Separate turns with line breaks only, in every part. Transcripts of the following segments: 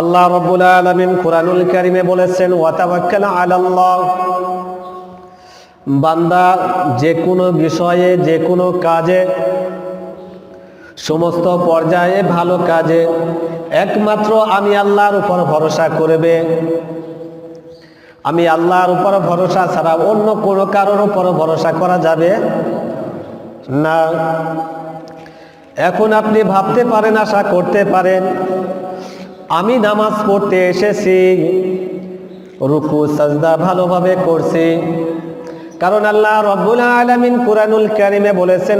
আল্লাহ রব্বুল আলামিন কুরআনুল কারীমে বলেছেন আলাল্লাহ। বান্দা যে কোনো বিষয়ে যে কোনো কাজে, সমস্ত পর্যায়ে ভালো কাজে, একমাত্র আমি আল্লাহর উপর ভরসা করবে। আমি আল্লাহর উপর ভরসা ছাড়া অন্য কোনো কারোর উপর ভরসা করা যাবে না। এখন আপনি ভাবতে পারেন, আশা করতে পারেন আমি নামাজ পড়তে এসেছি, রুকু, সাজদা ভালোভাবে করছি। কারণ আল্লাহ রব্বুল আলামিন কুরানুল কারিমে বলেছেন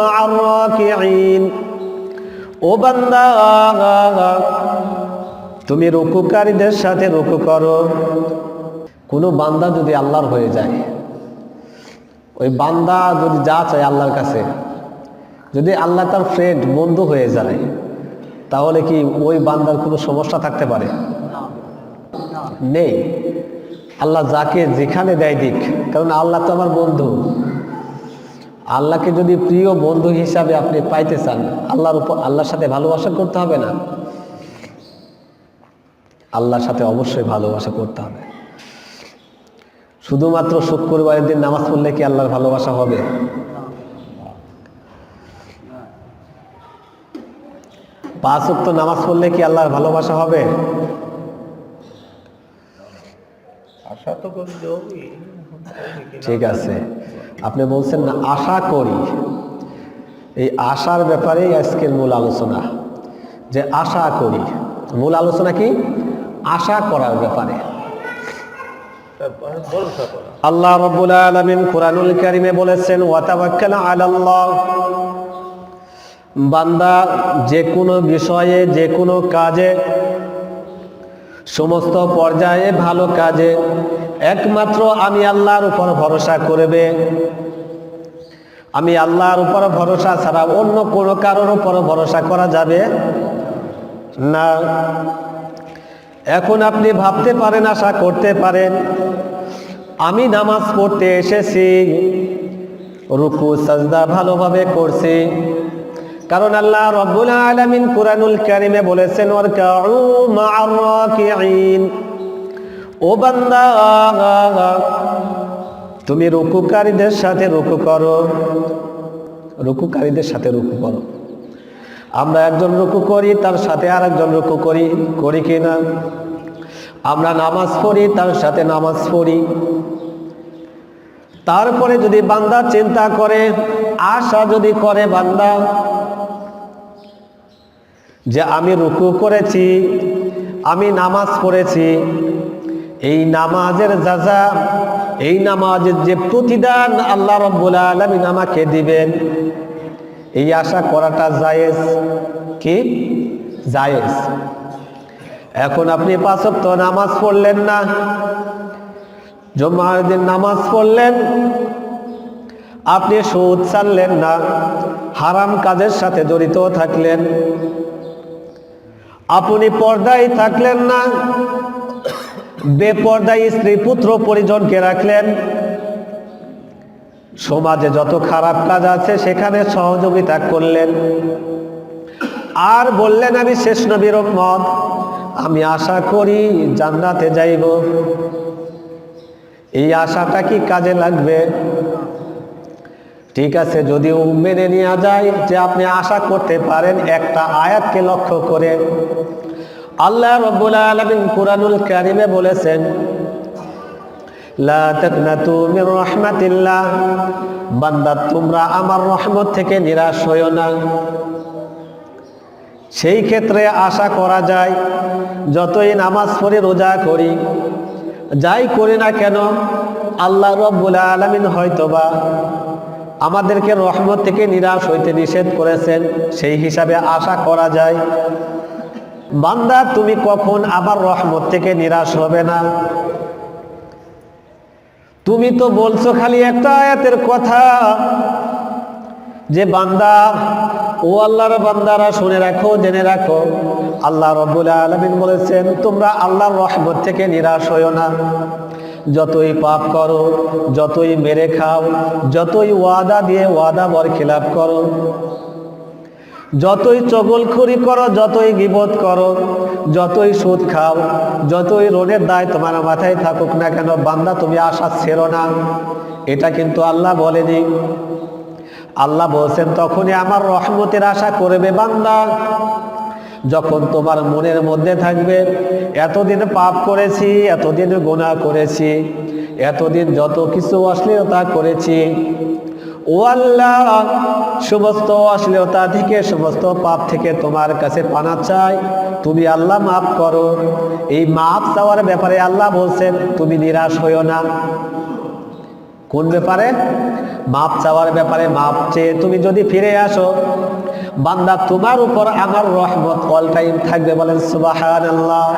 রাকিঈন। ও বান্দা, তুমি রুকুকারীদের সাথে রুকু করো। কোনো বান্দা যদি আল্লাহর হয়ে যায়, ওই বান্দা যদি যা চায় আল্লাহর কাছে, যদি আল্লাহ তার ফ্রেন্ড বন্ধু হয়ে যায় তাহলে কি ওই বান্দার কোনো সমস্যা থাকতে পারে? নেই। আল্লাহ যাকে যেখানে দেয় দিক, কারণ আল্লাহ তো আমার বন্ধু। আল্লাহকে যদি প্রিয় বন্ধু হিসাবে আপনি পাইতে চান, আল্লাহর উপর, আল্লাহর সাথে ভালোবাসা করতে হবে না। আল্লাহর সাথে অবশ্যই ভালোবাসা করতে হবে। শুধুমাত্র শুক্রবারের দিন নামাজ পড়লে কি আল্লাহর ভালোবাসা হবে? পাঁচ উক্ত নামাজ পড়লে কি আল্লাহর ভালোবাসা হবে। ঠিক আছে। আপনি বলছেন না আশা করি। এই আশার ব্যাপারেই আজকের মূল আলোচনা। যে আশা করি। মূল আলোচনা কি? আশা করার ব্যাপারে। আল্লাহ রব্বুল আলামিন কুরআনুল কারীমে বলেছেন ওয়াতাওয়াক্কাল আলাল্লাহ। বান্দা যে কোনো বিষয়ে, যে কোনো কাজে, সমস্ত পর্যায়ে ভালো কাজে, একমাত্র আমি আল্লাহর উপর ভরসা করবে। আমি আল্লাহর উপর ভরসা ছাড়া অন্য কোনো কারোর উপর ভরসা করা যাবে না। এখন আপনি ভাবতে পারেন, আশা করতে পারেন, আমি নামাজ পড়তে এসেছি, রুকু, সাজদা ভালোভাবে করছি। কারণ আল্লাহ রব্বুল আলামিন কুরআনুল কারীমে বলেছেন, ওয়ারকাউ মা'আর ও বান্দা, তুমি রুকুকারীদের সাথে রুকু করো। রুকুকারীদের সাথে রুকু করো। আমরা একজন রুকু করি, তার সাথে আর একজন রুকু করি করি কি না? আমরা নামাজ পড়ি, তার সাথে নামাজ পড়ি। তারপরে যদি বান্দা চিন্তা করে, আশা যদি করে বান্দা যে আমি রুকু করেছি, আমি নামাজ পড়েছি। এই নামাজের যাজা, এই নামাজের যে প্রতিদান আল্লাহ রব্বুল আলমিন আমাকে দিবেন, এই আশা করাটা জায়েজ কি? জায়েজ। এখন আপনি পাঁচক্ত নামাজ পড়লেন না জমার দিন নামাজ পড়লেন, আপনি সুদ ছাড়লেন না, হারাম কাজের সাথে জড়িত থাকলেন আপনি পর্দায় থাকলেন না। বেপর্দায় স্ত্রী পুত্র পরিজনকে রাখলেন। সমাজে যত খারাপ কাজ আছে, সেখানে সহযোগিতা করলেন। আর বললেন, আমি শেষ নবীর মত আমি আশা করি জান্নাতে যাইব। এই আশাটা কি কাজে লাগবে? ঠিক আছে যদিও মেনে নেওয়া যায় যে আপনি আশা করতে পারেন, একটা আয়াতকে লক্ষ্য করে। আল্লাহ রব্বুল আলামিন কুরআনুল কারীমে বলেছেন রাহমাতিল্লাহ, বান্দা, তোমরা আমার রহমত থেকে নিরাশ হইও না। সেই ক্ষেত্রে আশা করা যায়, যতই নামাজ পড়ে রোজা করি, যাই করি না কেন, আল্লাহ রব্বুল আলামিন হয়তোবা আমাদেরকে রহমত থেকে নিরাশ হইতে নিষেধ করেছেন, সেই হিসাবে আশা করা যায়। বান্দা, তুমি কখন আবার রহমত থেকে নিরাশ হবে না? তুমি তো বলছো খালি একটা আয়াতের কথা, যে বান্দা, ও আল্লাহর বান্দারা শুনে রাখো, জেনে রাখো। আল্লাহ রব্বুল আলমিন বলেছেন, তোমরা আল্লাহর রহমত থেকে নিরাশ হইও না। যতই পাপ করো, যতই মেরে খাও, যতই ওয়াদা দিয়ে ওয়াদা বর খিলাপ করো, যতই চগলখড়ি করো, যতই গিবত করো, যতই সুদ খাও, যতই রোনের দায় তোমার মাথায় থাকুক না কেন, বান্দা তুমি আশা ছেড়ো না। এটা কিন্তু আল্লাহ বলেনি। আল্লাহ বলছেন, তখনই আমার রহমতের আশা করবে বান্দা। যখন তোমার মনের মধ্যে থাকবে, এতদিন পাপ করেছি, এতদিন গোনা করেছি, এতদিন যত কিছু অশ্লীলতা করেছি, ও আল্লাহ, সমস্ত অশ্লীলতা থেকে, সমস্ত পাপ থেকে তোমার কাছে পানা চাই। তুমি আল্লাহ মাফ করো। এই মাফ চাওয়ার ব্যাপারে আল্লাহ বলছেন, তুমি নিরাশ হইও না। কোন ব্যাপারে? মাপ চাওয়ার ব্যাপারে মাপ চেয়ে তুমি যদি ফিরে আসো বান্দা তোমার উপর আমার রহমত অল টাইম থাকবে বলেন সুবাহান আল্লাহ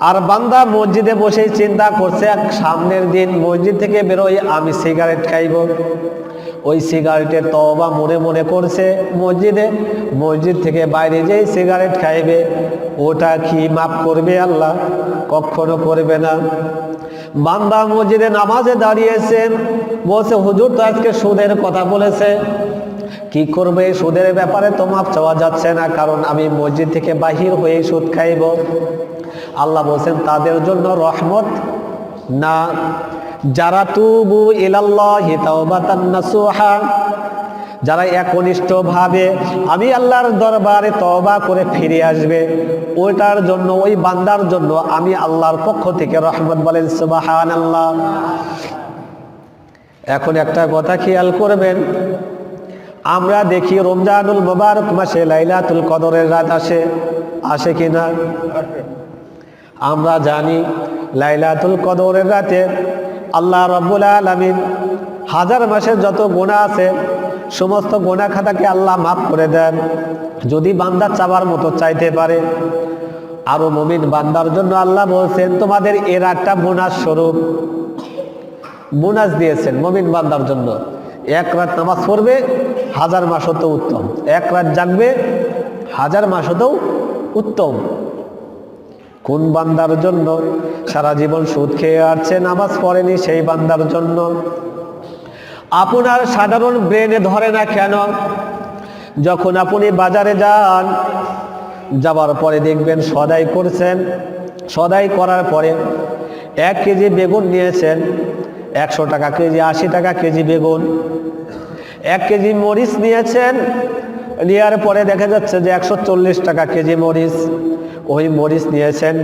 আর বান্দা মসজিদে বসেই চিন্তা করছে, এক সামনের দিন মসজিদ থেকে বেরোই, আমি সিগারেট খাইব। ওই সিগারেটের তবা মনে মনে করছে মসজিদে। মসজিদ থেকে বাইরে যেই সিগারেট খাইবে। ওটা কি মাফ করবে আল্লাহ? কখনো করবে না। বান্দা মসজিদে নামাজে দাঁড়িয়েছেন। বলছে, হুজুর তো আজকে সুদের কথা বলেছে। কি করবে সুদের ব্যাপারে তো মাপ চাওয়া যাচ্ছে না, কারণ আমি মসজিদ থেকে বাহির হয়ে সুদ খাইব। আল্লাহ বলছেন, তাদের জন্য রহমত না। যারা তুবু ইলাল্লাহি তাওবাতান নাসুহা, যারা একনিষ্ঠ ভাবে আমি আল্লাহর দরবারে তবা করে ফিরে আসবে ওইটার জন্য, ওই বান্দার জন্য আমি আল্লাহর পক্ষ থেকে রহমত বলেন, সুবহানাল্লাহ। এখন একটা কথা খেয়াল করবেন আমরা দেখি রমজানুল মোবারক মাসে লাইলাতুল কদরের রাত আসে আসে কিনা আমরা জানি লাইলাতুল কদরের রাতে আল্লাহ রব্বুল আলমিন হাজার মাসের যত গোনা আছে, সমস্ত গোনা খাতাকে আল্লাহ মাফ করে দেন। যদি বান্দা চাবার মতো চাইতে পারে, আরও মমিন বান্দার জন্য আল্লাহ বলছেন, তোমাদের এর একটা বোনাস স্বরূপ। বোনাস দিয়েছেন মমিন বান্দার জন্য। এক রাত নামাজ পড়বে, হাজার মাস হতেও উত্তম। এক রাত জাগবে, হাজার মাস হতেও উত্তম। কোন বান্দার জন্য সারা জীবন সুদ খেয়ে আসছে, নামাজ পড়েনি সেই বান্দার জন্য? আপনার সাধারণ ব্রেনে ধরে না কেন? যখন আপনি বাজারে যান, যাওয়ার পরে দেখবেন সদাই করছেন, সদাই করার পরে এক কেজি বেগুন নিয়েছেন একশো টাকা কেজি, আশি টাকা কেজি বেগুন। এক কেজি মরিচ নিয়েছেন, নেওয়ার পরে দেখা যাচ্ছে যে একশো চল্লিশ টাকা কেজি মরিচ। ওই মরিচ নিয়েছেন,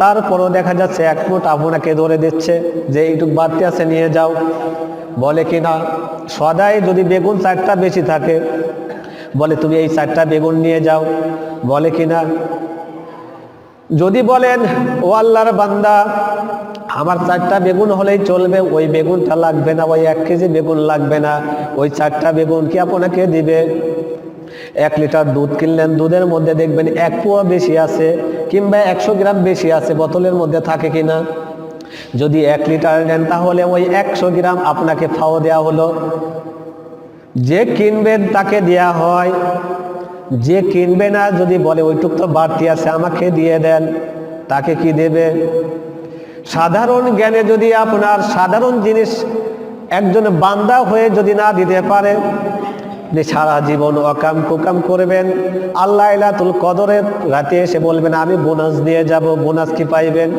তারপরও দেখা যাচ্ছে এক ফুট আপনাকে ধরে দিচ্ছে যে এইটুক বাড়তি আছে, নিয়ে যাও। বলে কি না, সদাই যদি বেগুন চারটা বেশি থাকে, বলে তুমি এই চারটা বেগুন নিয়ে যাও। বলে কি না যদি বলেন, ও আল্লাহর বান্দা, আমার চারটা বেগুন হলেই চলবে, ওই বেগুনটা লাগবে না, ওই এক কেজি বেগুন লাগবে না, ওই চারটা বেগুন কি আপনাকে দিবে? এক লিটার দুধ কিনলেন, দুধের মধ্যে দেখবেন এক পোয়া বেশি আছে, কিংবা একশো গ্রাম বেশি আছে, বোতলের মধ্যে থাকে কিনা যদি এক লিটার নেন, তাহলে ওই একশো গ্রাম আপনাকে ফাও দেওয়া হলো। যে কিনবেন, তাকে দেয়া হয়। যে কিনবে না, যদি বলে, ওইটুক তো বাড়তি আছে, আমাকে দিয়ে দেন। তাকে কি দেবে? সাধারণ জ্ঞানে যদি আপনার সাধারণ জিনিস একজন বান্দা হয়ে যদি না দিতে পারে সারা জীবন অকাম কুকাম করবেন। আল্লাহ ইলাতুল কদরের রাতে এসে বলবেন, আমি বোনাস দিয়ে যাব, বোনাস কি পাইবেন?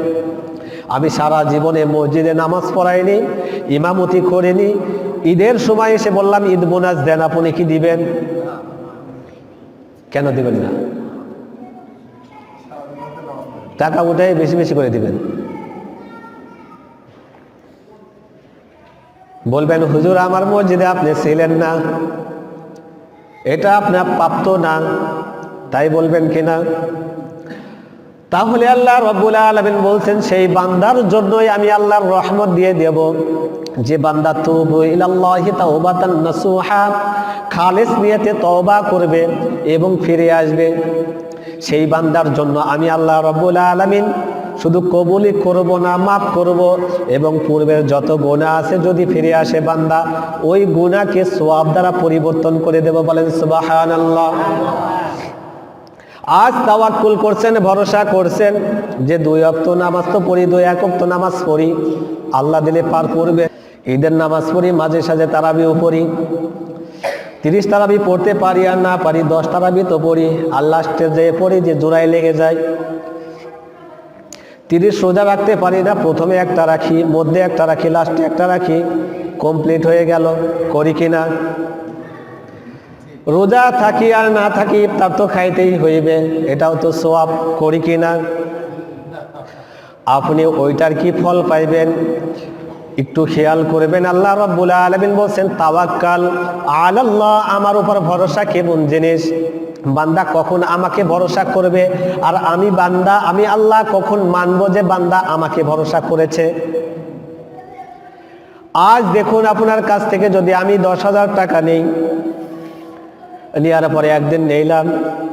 আমি সারা জীবনে মসজিদে নামাজ পড়াইনি, ইমামতি করিনি। ঈদের সময় এসে বললাম, ঈদ বোনাস দেন, আপনি কি দিবেন? কেন দিবেন না? টাকা ওটাই বেশি বেশি করে দিবেন। বলবেন, হুজুর, আমার মসজিদে আপনি ছিলেন না। এটা আপনার প্রাপ্ত না। তাই বলবেন কিনা তাহলে আল্লাহ রব্বুল আলমিন বলছেন, সেই বান্দার জন্যই আমি আল্লাহর রহমত দিয়ে দেব। যে বান্দা নাসুহা, খালেস নিয়তে তওবা করবে এবং ফিরে আসবে। সেই বান্দার জন্য আমি আল্লাহ রব্বুল আলমিন শুধু কবুলি করব না, মাফ করব এবং পূর্বের যত গুণা আছে, যদি ফিরে আসে বান্দা, ওই গুণাকে সোয়াব দ্বারা পরিবর্তন করে দেব বলেন আল্লাহ আজ তাওয়াক্কুল করছেন, ভরসা করছেন যে দুই অক্ত নামাজ তো পড়ি, দুই এক অক্ত নামাজ পড়ি। আল্লাহ দিলে পার করবে। ঈদের নামাজ পড়ি, মাঝে সাঝে তারাবিও পড়ি তিরিশ তারাবি পড়তে পারি আর না পারি, দশ তারাবি তো পড়ি। আর লাস্টে যে পড়ি, যে জোড়ায় লেগে যায়। তিরিশ সোজা রাখতে পারি না, প্রথমে একটা রাখি, মধ্যে একটা রাখি, লাস্টে একটা রাখি। কমপ্লিট হয়ে গেল, করি কিনা? রোজা থাকি আর না থাকি, তার তো খাইতেই হইবে। এটাও তো সোয়াব করি কিনা আপনি ওইটার কি ফল পাইবেন? একটু খেয়াল করবেন। আল্লাহ রব্বুল আলমিন বলছেন, তাওয়াক্কাল আল্লাহ আমার উপর ভরসা কেমন জিনিস? বান্দা কখন আমাকে ভরসা করবে? আর আমি বান্দা, আমি আল্লাহ কখন মানব যে বান্দা আমাকে ভরসা করেছে? আজ দেখুন আপনার কাছ থেকে যদি আমি দশ হাজার টাকা নেই নেওয়ার পরে একদিন নিলাম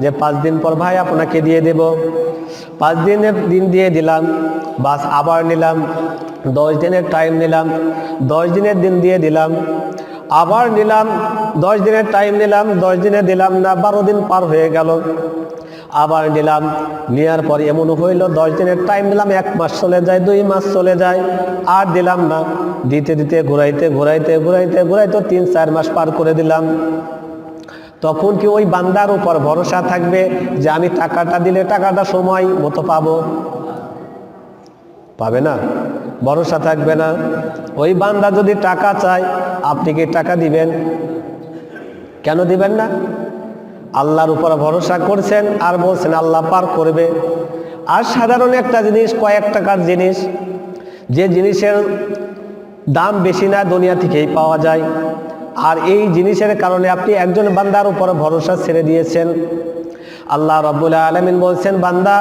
যে পাঁচ দিন পর ভাই আপনাকে দিয়ে দেব। পাঁচ দিনের দিন দিয়ে দিলাম, বাস আবার নিলাম, দশ দিনের টাইম নিলাম, দশ দিনের দিন দিয়ে দিলাম, আবার নিলাম, দশ দিনের টাইম নিলাম, দশ দিনে দিলাম না, বারো দিন পার হয়ে গেল। আবার নিলাম, নেওয়ার পর এমন হইল, দশ দিনের টাইম দিলাম এক মাস চলে যায়, দুই মাস চলে যায়, আর দিলাম না। দিতে দিতে ঘুরাইতে ঘুরাইতে ঘুরাইতে ঘুরাইতে তিন চার মাস পার করে দিলাম। তখন কি ওই বান্দার উপর ভরসা থাকবে যে আমি টাকাটা দিলে টাকাটা সময় মতো পাবো? পাবে না, ভরসা থাকবে না। ওই বান্দা যদি টাকা চায়, আপনি কি টাকা দিবেন? কেন দিবেন না? আল্লাহর উপর ভরসা করছেন আর বলছেন, আল্লাহ পার করবে। আর সাধারণ একটা জিনিস, কয়েক টাকার জিনিস, যে জিনিসের দাম বেশি না দুনিয়া থেকেই পাওয়া যায়। আর এই জিনিসের কারণে আপনি একজন বান্দার উপর ভরসা ছেড়ে দিয়েছেন। আল্লাহ রব্বুল আলমিন বলছেন, বান্দা,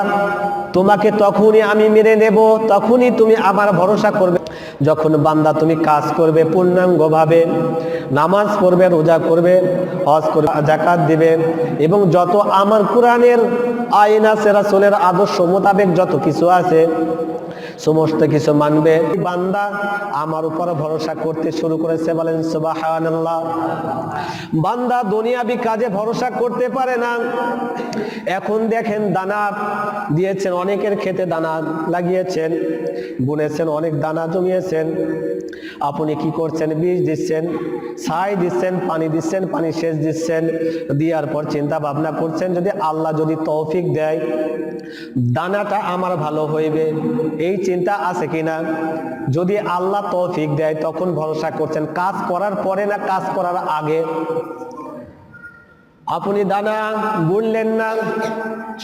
তোমাকে তখনই আমি মেনে নেব, তখনই তুমি আমার ভরসা করবে। যখন বান্দা তুমি কাজ করবে পূর্ণাঙ্গভাবে, নামাজ পড়বে, রোজা করবে, হজ করবে জাকাত দিবে এবং যত আমার কোরআনের আইন আছে, রাসূলের আদর্শ মোতাবেক যত কিছু আছে সমস্ত কিছু মানবে। বান্দা আমার উপর ভরসা করতে শুরু করেছে বলেন, সুবহানাল্লাহ। বান্দা দুনিয়াবি কাজে ভরসা করতে পারে না। এখন দেখেন দানা দিয়েছেন, অনেকের খেতে দানা লাগিয়েছেন, বুনেছেন, অনেক দানা জমিয়েছেন। আপনি কি করছেন? বীজ দিচ্ছেন, ছাই দিচ্ছেন, পানি দিচ্ছেন, পানি সেচ দিচ্ছেন, দেওয়ার পর চিন্তা ভাবনা করছেন, যদি আল্লাহ যদি তৌফিক দেয়, দানাটা আমার ভালো হইবে। এই চিন্তা আছে কিনা? যদি আল্লাহ তৌফিক দেয়, তখন ভরসা করছেন। কাজ করার পরে না, কাজ করার আগে? আপনি দানা বুনলেন না,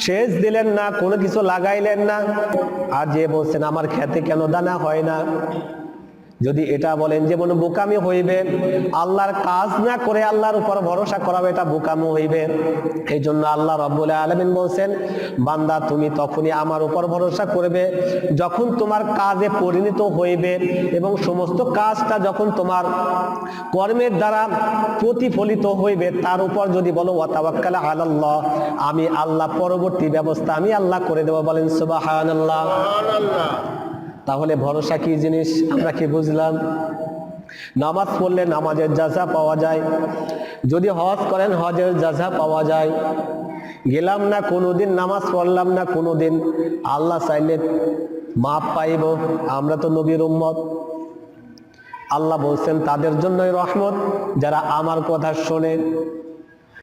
সেচ দিলেন না, কোনো কিছু লাগাইলেন না, আর যে বলছেন, আমার খেতে কেন দানা হয় না? যদি এটা বলেন যে মনে বোকামি হইবে, আল্লাহর কাজ না করে আল্লাহর উপর ভরসা করাবে এটা বোকামি হইবে। এই জন্য আল্লাহ রব্বুল আলমিন বলছেন, বান্দা তুমি তখনই আমার উপর ভরসা করবে, যখন তোমার কাজে পরিণত হইবে এবং সমস্ত কাজটা যখন তোমার কর্মের দ্বারা প্রতিফলিত হইবে, তার উপর যদি বলো ওয়াতাবাক্কালা আলাল্লাহ আমি আল্লাহ পরবর্তী ব্যবস্থা আমি আল্লাহ করে দেবো বলেন, সুবাহানাল্লাহ তাহলে ভরসা কি জিনিস? আমরা কি বুঝলাম? নামাজ পড়লে নামাজের যাজা পাওয়া যায়। যদি হজ করেন, হজের যাজা পাওয়া যায়। গেলাম না কোনোদিন, নামাজ পড়লাম না কোনোদিন। আল্লাহ চাইলে মাপ পাইব। আমরা তো নবীর উম্মত। আল্লাহ বলছেন, তাদের জন্যই রহমত। যারা আমার কথা শোনে